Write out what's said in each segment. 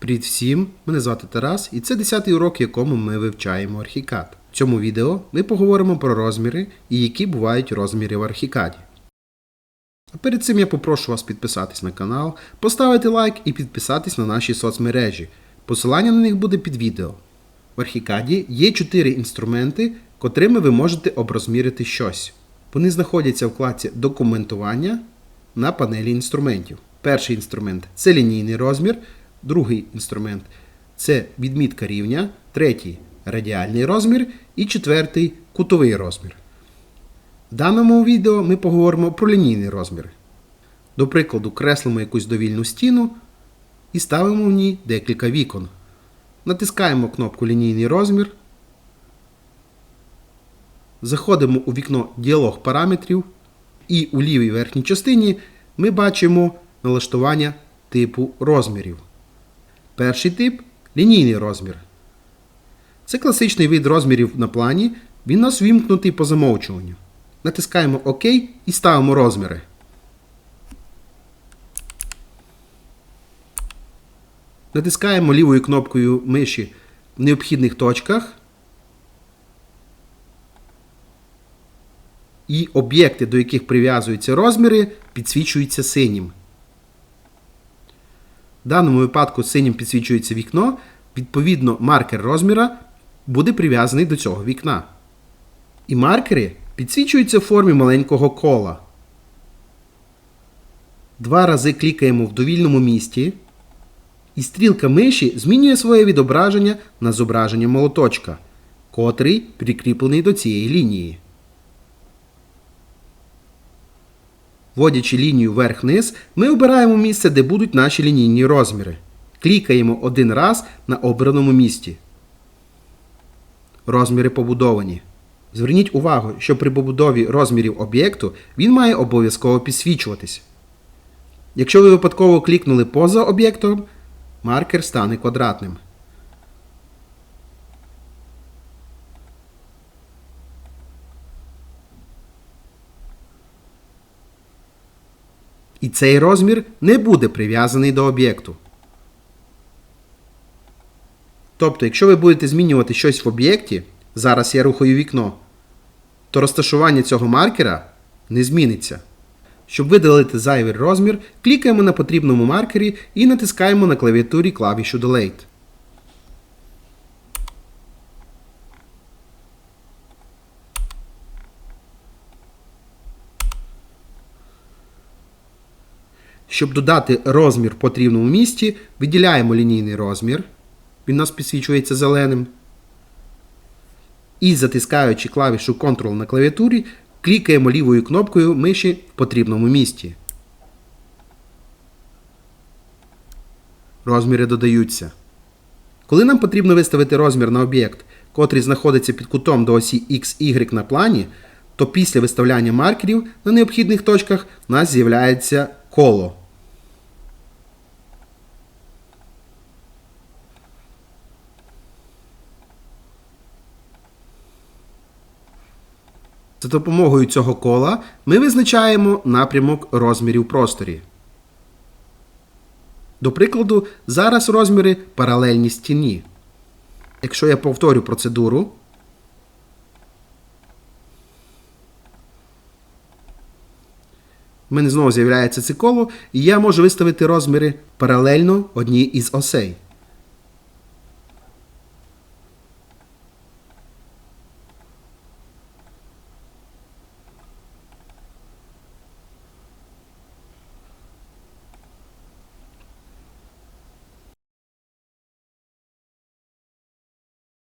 Привіт всім! Мене звати Тарас, і це 10-й урок, в якому ми вивчаємо архікад. В цьому відео ми поговоримо про розміри і які бувають розміри в архікаді. А перед цим я попрошу вас підписатись на канал, поставити лайк і підписатись на наші соцмережі. Посилання на них буде під відео. В архікаді є 4 інструменти, котрими ви можете оброзмірити щось. Вони знаходяться в вкладці Документування на панелі інструментів. Перший інструмент це лінійний розмір, другий інструмент це відмітка рівня, третій радіальний розмір і четвертий кутовий розмір. В даному відео ми поговоримо про лінійний розмір. До прикладу, креслимо якусь довільну стіну і ставимо в ній декілька вікон. Натискаємо кнопку Лінійний розмір. Заходимо у вікно Діалог параметрів, і у лівій верхній частині ми бачимо налаштування типу розмірів. Перший тип лінійний розмір. Це класичний вид розмірів на плані. Він у нас вімкнутий по замовчуванню. Натискаємо ОК і ставимо розміри. Натискаємо лівою кнопкою миші в необхідних точках. І об'єкти, до яких прив'язуються розміри, підсвічуються синім. В даному випадку синім підсвічується вікно, відповідно, маркер розміра буде прив'язаний до цього вікна. І маркери підсвічуються в формі маленького кола. Два рази клікаємо в довільному місці. І стрілка миші змінює своє відображення на зображення молоточка, котрий прикріплений до цієї лінії. Вводячи лінію вверх-вниз, ми обираємо місце, де будуть наші лінійні розміри. Клікаємо один раз на обраному місці. Розміри побудовані. Зверніть увагу, що при побудові розмірів об'єкту він має обов'язково підсвічуватись. Якщо ви випадково клікнули поза об'єктом, маркер стане квадратним. І цей розмір не буде прив'язаний до об'єкту. Тобто, якщо ви будете змінювати щось в об'єкті, зараз я рухаю вікно, то розташування цього маркера не зміниться. Щоб видалити зайвий розмір, клікаємо на потрібному маркері і натискаємо на клавіатурі клавішу Delete. Щоб додати розмір потрібному місці, виділяємо лінійний розмір. Він у нас підсвічується зеленим. І затискаючи клавішу Ctrl на клавіатурі, клікаємо лівою кнопкою миші в потрібному місці. Розміри додаються. Коли нам потрібно виставити розмір на об'єкт, котрий знаходиться під кутом до осі XY на плані, то після виставляння маркерів на необхідних точках у нас з'являється коло. За допомогою цього кола ми визначаємо напрямок розмірів просторі. До прикладу, зараз розміри паралельні стіні. Якщо я повторю процедуру, в мене знову з'являється це коло, і я можу виставити розміри паралельно одній із осей.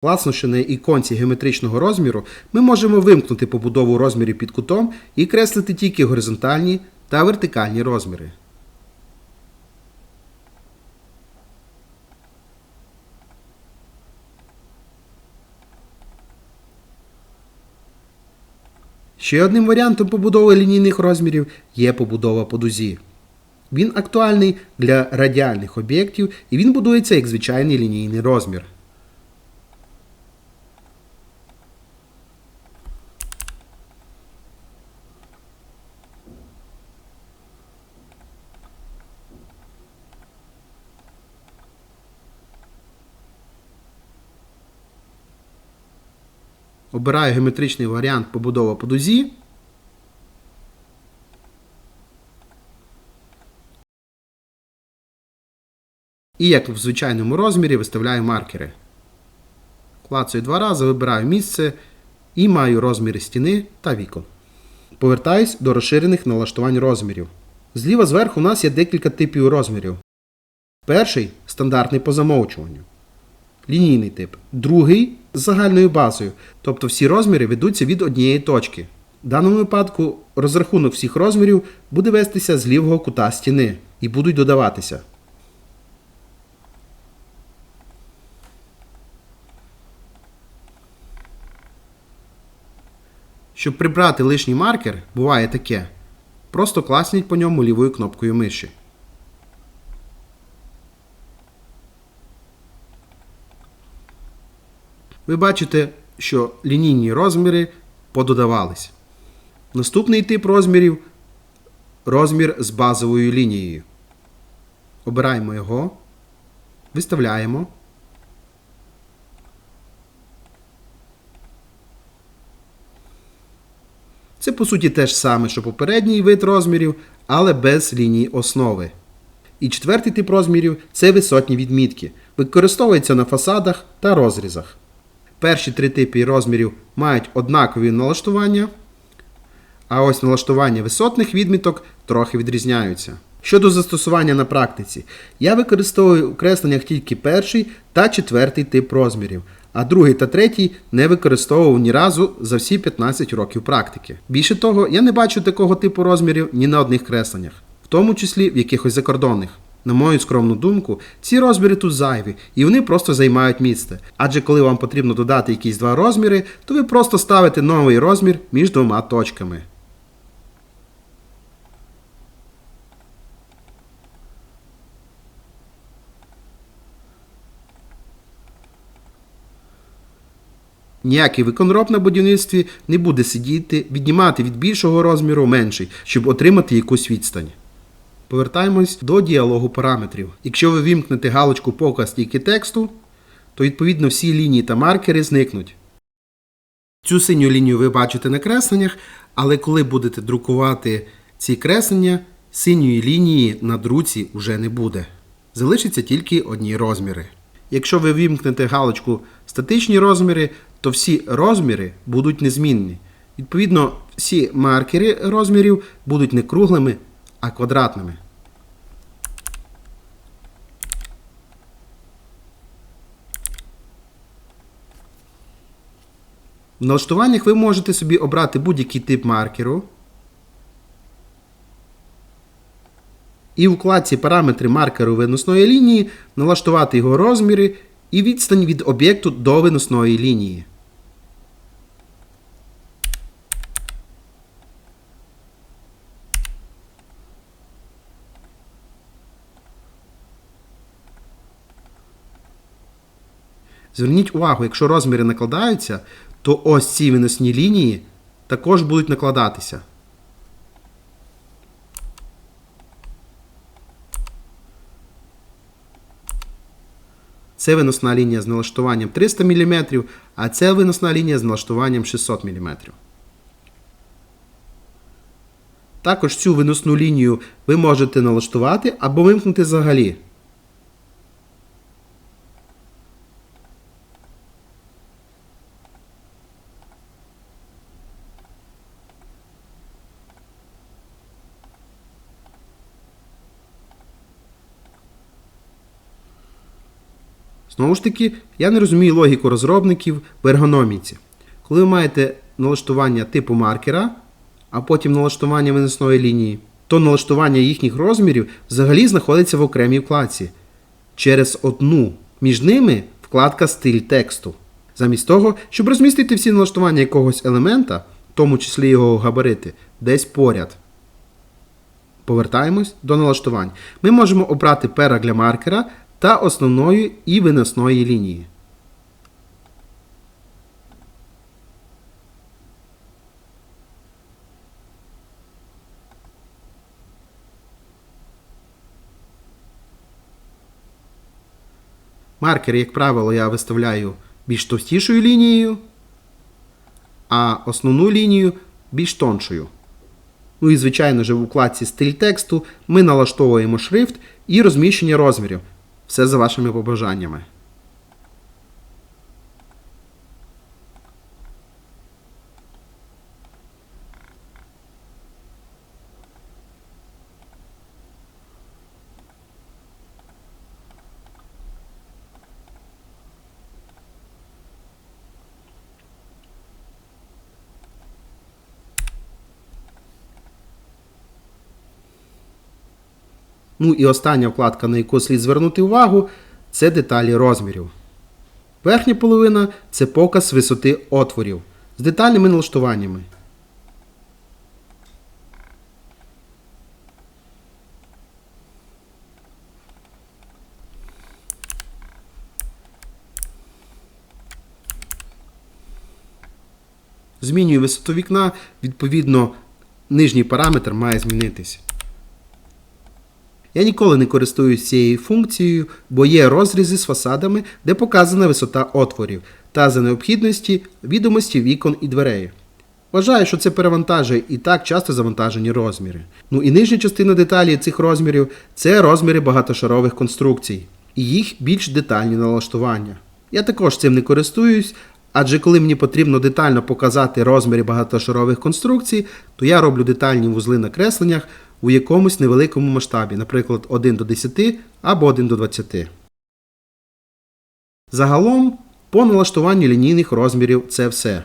Класно, на іконці геометричного розміру ми можемо вимкнути побудову розмірів під кутом і креслити тільки горизонтальні та вертикальні розміри. Ще одним варіантом побудови лінійних розмірів є побудова по дузі. Він актуальний для радіальних об'єктів і він будується як звичайний лінійний розмір. Обираю геометричний варіант побудова по дузі. І як в звичайному розмірі виставляю маркери. Клацаю два рази, вибираю місце і маю розміри стіни та вікон. Повертаюсь до розширених налаштувань розмірів. Зліва зверху у нас є декілька типів розмірів. Перший стандартний по замовчуванню. Лінійний тип. Другий з загальною базою. Тобто всі розміри ведуться від однієї точки. В даному випадку розрахунок всіх розмірів буде вестися з лівого кута стіни і будуть додаватися. Щоб прибрати лишній маркер, буває таке. Просто класніть по ньому лівою кнопкою миші. Ви бачите, що лінійні розміри пододавались. Наступний тип розмірів розмір з базовою лінією. Обираємо його, виставляємо. Це по суті те ж саме, що попередній вид розмірів, але без лінії основи. І четвертий тип розмірів це висотні відмітки. Використовується на фасадах та розрізах. Перші три типи розмірів мають однакові налаштування, а ось налаштування висотних відміток трохи відрізняються. Щодо застосування на практиці, я використовую у кресленнях тільки перший та четвертий тип розмірів, а другий та третій не використовував ні разу за всі 15 років практики. Більше того, я не бачу такого типу розмірів ні на одних кресленнях, в тому числі в якихось закордонних. На мою скромну думку, ці розміри тут зайві, і вони просто займають місце. Адже коли вам потрібно додати якісь два розміри, то ви просто ставите новий розмір між двома точками. Ніякий виконроб на будівництві не буде сидіти, віднімати від більшого розміру менший, щоб отримати якусь відстань. Повертаємось до діалогу параметрів. Якщо ви вімкнете галочку показ тільки тексту, то відповідно всі лінії та маркери зникнуть. Цю синю лінію ви бачите на кресленнях, але коли будете друкувати ці креслення, синьої лінії на друці вже не буде. Залишаться тільки одні розміри. Якщо ви вімкнете галочку статичні розміри, то всі розміри будуть незмінні. Відповідно, всі маркери розмірів будуть не круглими, а квадратними. В налаштуваннях ви можете собі обрати будь-який тип маркеру. І в вкладці параметри маркеру виносної лінії налаштувати його розміри і відстань від об'єкту до виносної лінії. Зверніть увагу, якщо розміри накладаються, то ось ці виносні лінії також будуть накладатися. Це виносна лінія з налаштуванням 300 мм, а це виносна лінія з налаштуванням 600 мм. Також цю виносну лінію ви можете налаштувати або вимкнути взагалі. Знову ж таки, я не розумію логіку розробників в ергономіці. Коли ви маєте налаштування типу маркера, а потім налаштування виносної лінії, то налаштування їхніх розмірів взагалі знаходиться в окремій вкладці. Через одну між ними вкладка стиль тексту. Замість того, щоб розмістити всі налаштування якогось елемента, в тому числі його габарити, десь поряд. Повертаємось до налаштувань. Ми можемо обрати пера для маркера та основної і виносної лінії. Маркер, як правило, я виставляю більш товстішою лінією. а основну лінію більш тоншою. Ну і, звичайно ж, в укладці стиль тексту ми налаштовуємо шрифт і розміщення розмірів. Все за вашими побажаннями. Ну і остання вкладка, на яку слід звернути увагу, це деталі розмірів. Верхня половина це показ висоти отворів з детальними налаштуваннями. Змінюю висоту вікна, відповідно, нижній параметр має змінитися. Я ніколи не користуюсь цією функцією, бо є розрізи з фасадами, де показана висота отворів, та за необхідності відомості вікон і дверей. Вважаю, що це перевантажує і так часто завантажені розміри. Ну і нижня частина деталі цих розмірів це розміри багатошарових конструкцій і їх більш детальні налаштування. Я також цим не користуюсь, адже коли мені потрібно детально показати розміри багатошарових конструкцій, то я роблю детальні вузли на кресленнях у якомусь невеликому масштабі, наприклад, 1 до 10 або 1 до 20. Загалом, по налаштуванню лінійних розмірів це все.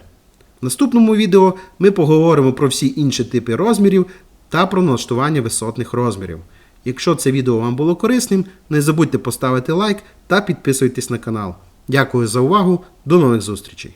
В наступному відео ми поговоримо про всі інші типи розмірів та про налаштування висотних розмірів. Якщо це відео вам було корисним, не забудьте поставити лайк та підписуйтесь на канал. Дякую за увагу, до нових зустрічей!